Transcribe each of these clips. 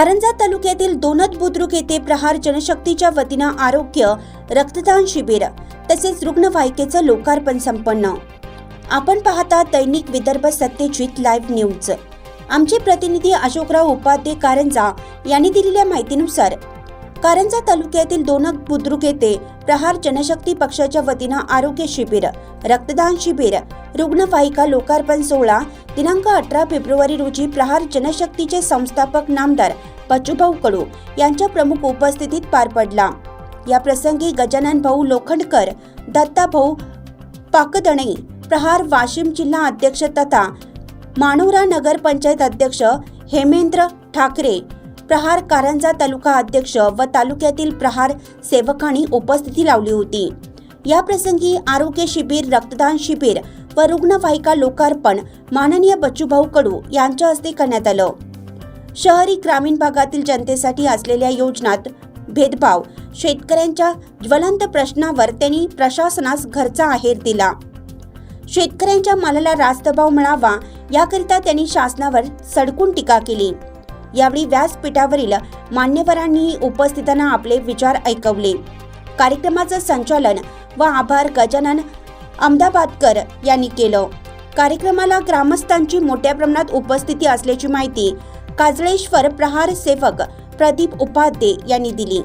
कारंजा तालुक्यातील दोनद बुद्रुक येथे प्रहार जनशक्तीच्या वतीनं आरोग्य रक्तदान शिबिर तसेच रुग्णवाहिकेचं लोकार्पण संपन्न. आपण पाहता दैनिक विदर्भ सत्यजित लाईव्ह न्यूज. आमचे प्रतिनिधी अशोकराव उपाध्ये कारंजा यांनी दिलेल्या माहितीनुसार कारंजा तालुक्यातील दोनक बुद्रुक येथे प्रहार जनशक्ती पक्षाच्या वतीनं आरोग्य शिबिर रक्तदान शिबिर रुग्णवाहिका लोकार्पण सोहळा दिनांक अठरा फेब्रुवारी रोजी प्रहार जनशक्तीचे संस्थापक नामदार बचूभाऊ कडू यांच्या प्रमुख उपस्थितीत पार पडला. या प्रसंगी गजानन भाऊ लोखंडकर दत्ता भाऊ पाकदणे प्रहार वाशिम जिल्हा अध्यक्ष तथा मानोरा नगर पंचायत अध्यक्ष हेमेंद्र ठाकरे प्रहार कारंजा तालुका अध्यक्ष व तालुक्यातील प्रहार सेवकांनी उपस्थिती लावली होती. या प्रसंगी आरोग्य शिबिर रक्तदान शिबिर व रुग्णवाहिका लोकार्पण माननीय बच्चूभाऊ कडू यांच्या हस्ते करण्यात आलं. शहरी ग्रामीण भागातील जनतेसाठी असलेल्या योजनात भेदभाव शेतकऱ्यांच्या ज्वलंत प्रश्नावर त्यांनी प्रशासनास घरचा आहेर दिला. शेतकऱ्यांच्या मालाला रास्त भाव मिळावा याकरिता त्यांनी शासनावर सडकून टीका केली. यावेळी व्यासपीठावरील मान्यवरांनीही उपस्थितांना आपले विचार ऐकवले. कार्यक्रमाचं संचालन व आभार गजानन अहमदाबादकर यांनी केलं. कार्यक्रमाला ग्रामस्थांची मोठ्या प्रमाणात उपस्थिती असल्याची माहिती काजळेश्वर प्रहार सेवक प्रदीप उपाध्ये यांनी दिली.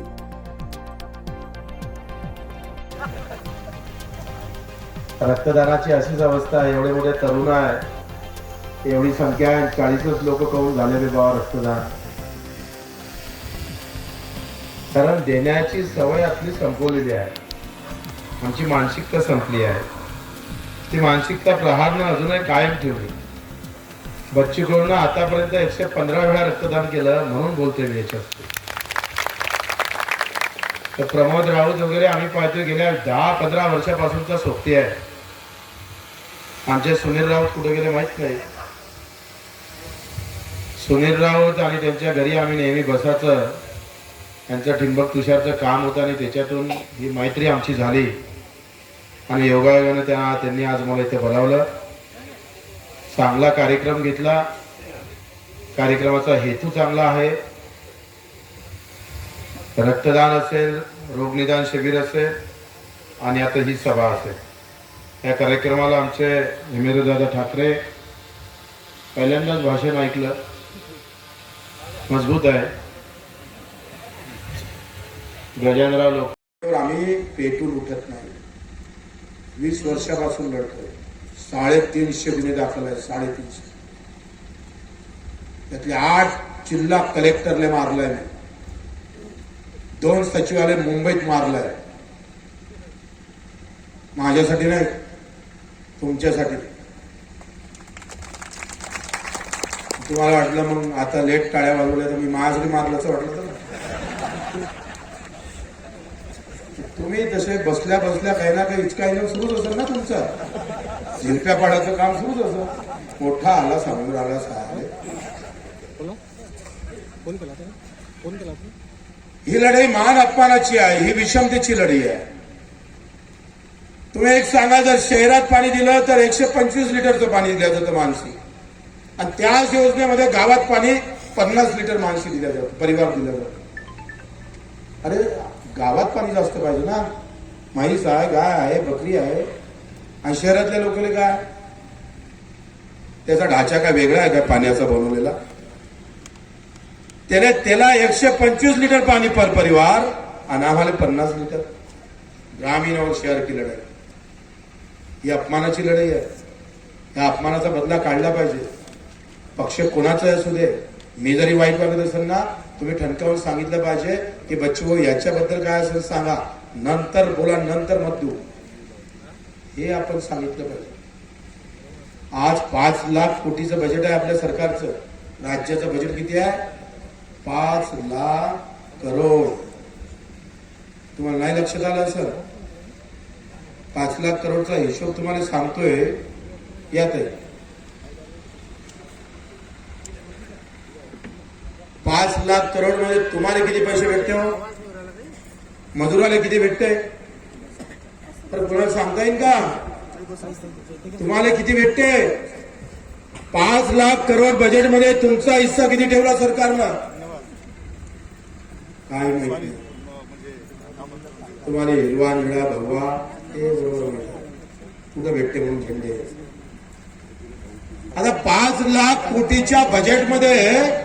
रक्तदानाची अशीच अवस्था एवढे मोठे तरुण आहे एवढी संख्या आहे चाळीसच लोक कहून झालेले बाबा रक्तदान. कारण देण्याची सवय आपली संपवलेली आहे. आमची मानसिकता संपली आहे. ती मानसिकता प्रहारनं अजूनही कायम ठेवली. बच्ची कडून आतापर्यंत एकशे पंधरा वेळा रक्तदान केलं म्हणून बोलते मी याच्यात तर प्रमोद राऊत वगैरे आम्ही पाहतोय गेल्या दहा पंधरा वर्षापासूनचा सोबती आहे. आमचे सुनील राऊत कुठे गेले माहीत नाही. सुनील राऊत आणि त्यांच्या घरी आम्ही नेहमी बसायचं. त्यांचं ठिंबक तुषारचं काम होतं आणि त्याच्यातून ही मैत्री आमची झाली. आणि योगायोगाने त्या त्यांनी आज मला इथे बोलावलं. चांगला कार्यक्रम घेतला. कार्यक्रमाचा हेतू चांगला आहे. रक्तदान असेल रोगनिदान शिबिर असेल आणि आता ही सभा असेल. या कार्यक्रमाला आमचे हिमेरुदादा ठाकरे पहिल्यांदाच भाषण ऐकलं. मजबूत आहे. गजानराव लोक आम्ही पेटून उठत नाही. वीस वर्षापासून लढतोय. साडेतीनशे गुन्हे दाखल आहेत साडेतीनशे. त्यातले आठ जिल्हा कलेक्टरले मारलंय मी. दोन सचिवालय मुंबईत मारलंय. माझ्यासाठी नाही तुमच्यासाठी. तुम्हाला वाटलं मग आता लेट टाळ्या वाजवल्या तर मी माझ्यासाठी मारलं असं वाटलं तर तुम्ही तसे बसल्या बसल्या काही ना काही इचकायला सुरूच असेल ना तुमचं. झिलप्या पाडायचं काम सुरूच असं. मोठा आला समोर आला होता ही लढाई महान अपमानाची आहे ही विषमतेची लढाई आहे. तुम्ही एक सांगा जर शहरात पाणी दिलं तर एकशे पंचवीस लिटरचं पाणी दिलं जातं मानसी आणि त्याच योजनेमध्ये गावात पाणी पन्नास लिटर माणशी दिल्या जातं परिवार दिला जातो. अरे गावात पाणी जास्त पाहिजे ना. म्हैस आहे गाय आहे बकरी आहे. आणि शहरातल्या लोकांना काय? त्याचा ढाचा काय वेगळा आहे काय पाण्याचा बनवलेला? त्याने त्याला एकशे पंचवीस लिटर पाणी पर परिवार आणि आम्हाला पन्नास लिटर. ग्रामीण और शहर की लढाई. ही अपमानाची लढाई आहे. या अपमानाचा बदला काढला पाहिजे. पक्ष कोणाचा असू दे मी जरी वाईट वागत असेल ना तुम्ही ठणकावून सांगितलं पाहिजे की बच्चू याच्याबद्दल काय असेल सांगा. नंतर बोला नंतर मत देऊ. हे आपण सांगितलं पाहिजे. आज पाच लाख कोटीचं बजेट आहे आपल्या सरकारचं. राज्याचं बजेट किती आहे? पाच लाख करोड. तुम्हाला नाही लक्षात आलं असं पाच लाख करोडचा हिशोब तुम्हाला सांगतोय यात आहे पाच लाख करोडमध्ये तुम्हाला किती पैसे भेटते हो? मजुराला किती भेटते? तर कोणाला सांगता येईल का? तुम्हाला किती भेटते? पाच लाख करोड बजेटमध्ये तुमचा हिस्सा किती ठेवला सरकारनं? काय माहिती. तुम्हाला हिरवा निळा भगवा ते बरोबर माहिती कुठं भेटते म्हणून झेंडे? आता पाच लाख कोटीच्या बजेटमध्ये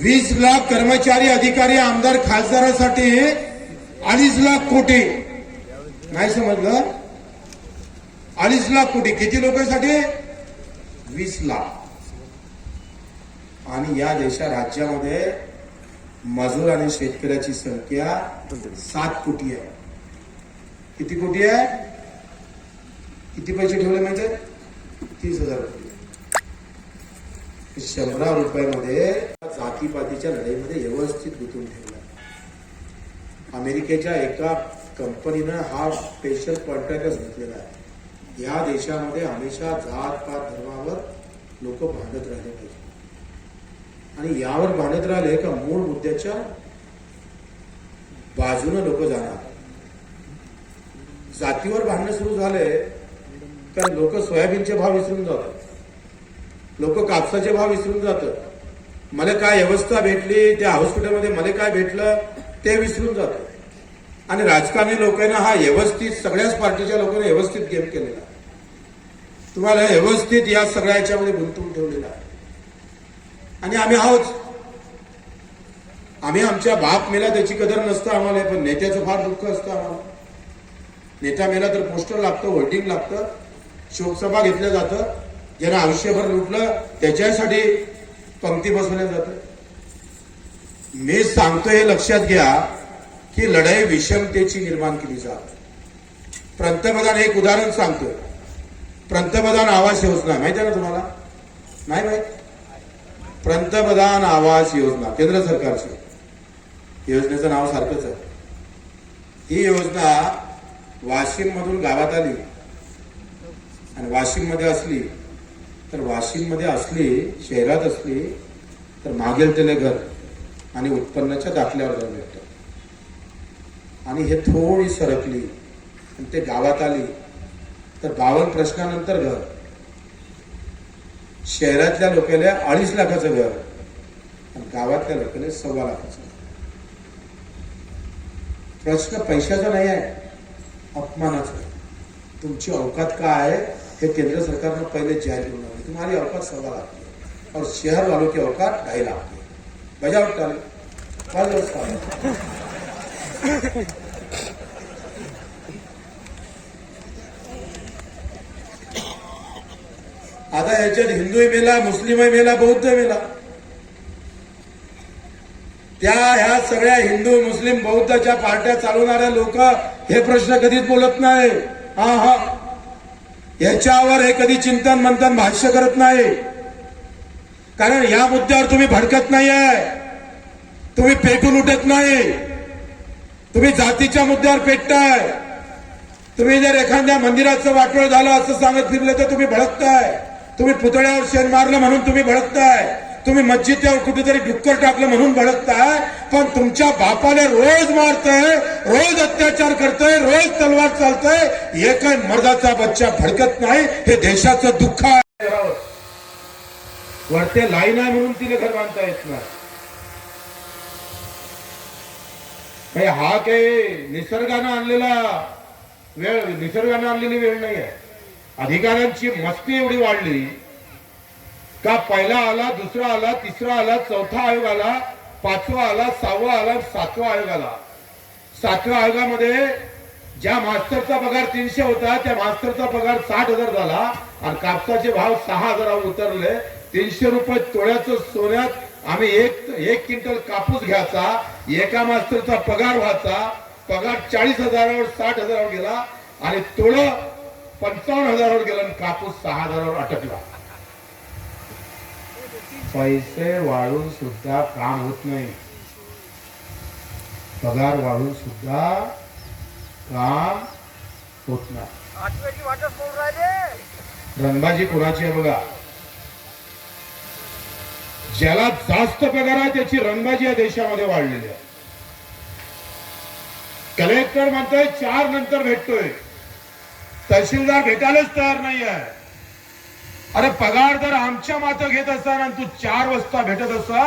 वीस लाख कर्मचारी अधिकारी आमदार खासदारासाठी अडीच लाख कोटी. नाही समजलं? अडीच लाख कोटी. किती लोकांसाठी? वीस लाख. आणि या देशा राज्यामध्ये मजूर आणि शेतकऱ्याची संख्या सात कोटी आहे. किती कोटी आहे? किती पैसे ठेवले माहिती तीस हजार कोटी. शंभरा रुपयामध्ये जातीपातीच्या लढाईमध्ये व्यवस्थित गुंतवून ठेवला. अमेरिकेच्या एका कंपनीनं हा स्पेशल कॉन्ट्रॅक्टच घेतलेला आहे. या देशामध्ये हमेशा जात पात धर्मावर लोक भांडत राहिले पाहिजे. आणि यावर भांडत राहिले का मूळ मुद्द्याच्या बाजूने लोक जाणार. जातीवर भांडणं सुरू झाले तर लोक सोयाबीनचे भाव विसरून जातात. लोक कापसाचे भाव विसरून जातात. मला काय व्यवस्था भेटली त्या हॉस्पिटलमध्ये मला काय भेटलं ते विसरून जातात आणि राजकारणी लोकांना हा व्यवस्थित सगळ्याच पार्टीच्या लोकांना व्यवस्थित गेम केलेला. तुम्हाला व्यवस्थित या सगळ्या याच्यामध्ये गुंतवून ठेवलेला आहे. आणि आम्ही आहोत. आम्ही आमच्या बाप मेला त्याची कदर नसतं आम्हाला पण नेत्याचं फार दुःख असतं आम्हाला. नेता मेला तर पोस्टर लागतं होल्डिंग लागतं शोकसभा घेतलं जातं ज्यांना आयुष्यभर लुटलं त्याच्यासाठी पंक्ती बसवल्या जातं मी सांगतो हे लक्षात घ्या की लढाई विषमतेची निर्माण केली जात. पंतप्रधान एक उदाहरण सांगतो पंतप्रधान आवास योजना माहिती आहे ना तुम्हाला? नाही माहीत? पंतप्रधान आवास योजना केंद्र सरकारची. योजनेचं नाव सारखंच आहे. ही योजना वाशिम मधून गावात आली. आणि वाशिममध्ये असली तर वाशिममध्ये असले असली शहरात असली तर मागेल त्याने घर आणि उत्पन्नाच्या दाखल्यावर घर भेटतं. आणि हे थोडी सरकली आणि ते गावात आली तर बावन्न प्रश्नानंतर घर. शहरातल्या लोकांना अडीच लाखाचं घर आणि गावातल्या लोकांना सव्वा लाखाचं घर. प्रश्न पैशाचा नाही आहे अपमानाचा तुमची अवकात काय आहे हे केंद्र सरकारनं पहिले जाहीर करून तुम्हारी औकात सवा लाख की और शहर वालों की औकात ढाई लाख की है। बजाओ ताली आता याच्यात हिंदूही मेला मुस्लिमही मेला बौद्ध मेला। त्या ह्या सगळ्या हिंदू मुस्लिम बौद्धच्या पार्ट्या चालवणाऱ्या लोक हे प्रश्न कधीच बोलत नाही. हा हा. याच्यावर हे कधी चिंतन मंथन भाष्य करत नाही. कारण या मुद्द्यावर तुम्ही भडकत नाही आहे तुम्ही पेटून उठत नाही. तुम्ही जातीच्या मुद्द्यावर पेटताय. तुम्ही जर एखाद्या मंदिराचं वाटोळ झालं असं सांगत फिरलं तर तुम्ही भडकताय. तुम्ही पुतळ्यावर शेण मारलं म्हणून तुम्ही भडकताय. तुम्ही मस्जिदवर कुठेतरी डुक्कर टाकलं म्हणून भडकताय. पण तुमच्या बापाने रोज मारतय रोज अत्याचार करतोय रोज तलवार चालतोय. काय मर्दाचा बच्चा भडकत नाही हे देशाचं दुःख आहे. वरते लाईन आहे म्हणून तिने घर बांधता येत नाही. हा काही निसर्गानं आणलेला वेळ निसर्गानं आणलेली वेळ नाही आहे अधिकाऱ्यांची मस्ती एवढी वाढली का पहिला आला दुसरा आला तिसरा आला चौथा आयोग आला पाचवा आला सहावा आला सातवा आयोग आला. सातव्या आयोगामध्ये ज्या मास्तरचा पगार तीनशे होता त्या मास्तरचा पगार साठ हजार झाला आणि कापसाचे भाव सहा हजारावर उतरले. तीनशे रुपये तोळ्याचं सोन्यात आम्ही एक एक क्विंटल कापूस घ्यायचा एका मास्तरचा पगार व्हायचा पगार चाळीस हजारावर साठ हजारावर गेला आणि तोळ पंचावन्न हजारावर गेला आणि कापूस सहा हजारावर अटकला. पैसे वाढून सुद्धा काम होत नाही. पगार वाढून सुद्धा काम होत नाही. रंगबाजी कोणाची आहे बघा. ज्याला जास्त पगार आहे त्याची रंगबाजी या देशामध्ये वाढलेली आहे. कलेक्टर म्हणतोय चार नंतर भेटतोय. तहसीलदार भेटायलाच तयार नाही आहे अरे पगार जर आमच्या मात्र घेत असताना आणि तू चार वाजता भेटत असता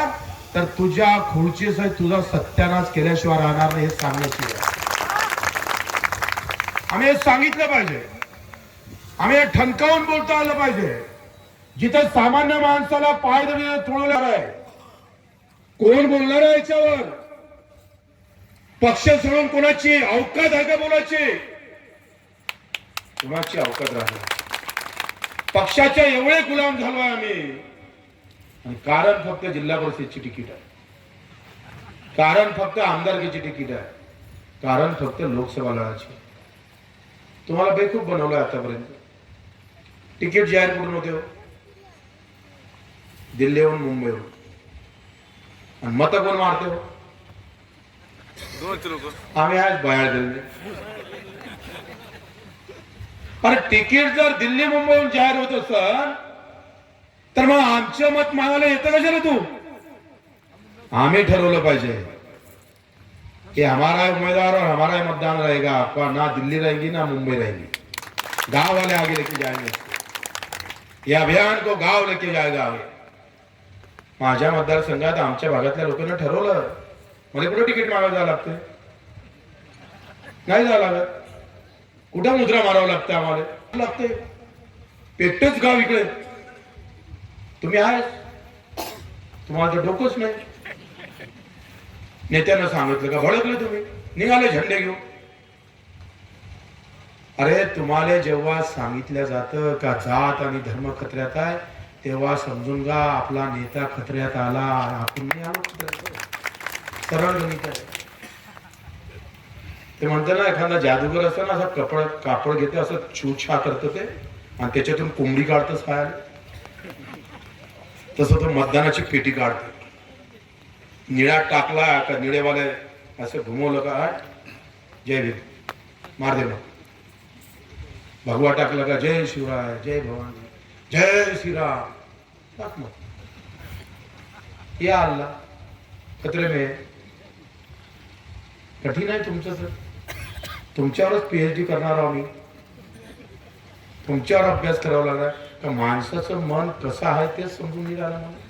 तर तुझ्या खुर्चीचा तुझा सत्यानाश केल्याशिवाय राहणार नाही हे सांगण्याची आम्ही हे सांगितलं पाहिजे. आम्ही हे ठणकावून बोलता आलं पाहिजे. जिथं सामान्य माणसाला पाय तुळवणार आहे. कोण बोलणार आहे याच्यावर? पक्ष सोडून कोणाची? अवकात आहे का बोलायची कोणाची अवकात राहिली पक्षाच्या एवढे गुलाम झालो आम्ही. आणि कारण फक्त जिल्हा परिषदची तिकीट आहे. कारण फक्त आमदारकीची तिकीट आहे. कारण फक्त लोकसभा लढायची. तुम्हाला बेखूब बनवलंय आतापर्यंत. तिकीट जाहीर करून होते हो. दिल्लीहून मुंबईहून. आणि मत कोण मारते हो? आम्ही आज बाहेर दिल्ली. अरे तिकीट जर दिल्ली मुंबईहून जाहीर होत असल तर मग आमचं मत मागायला येतं कशाला तू? आम्ही ठरवलं पाहिजे. कि हमारा उमेदवार और हमारा मतदान रहेगा आपका ना दिल्ली रहेगी ना मुंबई रहेगी. गांव वाले आगे लेके जाएंगे. ये अभियान को गाव लेके जाएगा आगे. माझ्या मतदारसंघात आमच्या भागातल्या लोकांना ठरवलं. मला कुठं तिकीट मागायला जावं लागते नाही जावं लागत. कुठं मुद्रा मारावं लागते आम्हाला? लागते एकटंच गाव इकडे. तुम्ही आहे तुम्हाला तर डोकंच नाही. नेत्यांना सांगितलं का भडकले तुम्ही? निघाले झंडे घेऊन. अरे तुम्हाला जेव्हा सांगितलं जातं का जात आणि धर्म खत्र्यात आहे तेव्हा समजून गा आपला नेता खत्र्यात आला आपण नाही आलो सरळ गणित आहे. ते म्हणते ना एखादा जादूगर असतं ना असं कपड कापड घेते असं छूछा करतं ते. आणि त्याच्यातून कोंबडी काढतच खायला तसं तो मतदानाची पेटी काढतो. निळा टाकला का निळेवाले असं घुमवलं का जय भीम. मार दे भगवा टाकला का जय शिवराय जय भवानी जय श्रीराम. टाक मग. या अल्लाह खतरे मे. कठीण आहे तुमचं सर. तुमच्यावरच पीएचडी करणार आहोत मी. तुमच्यावर अभ्यास करावा लागला का माणसाचं मन कसं आहे तेच समजून घ्यायला राहिलं मला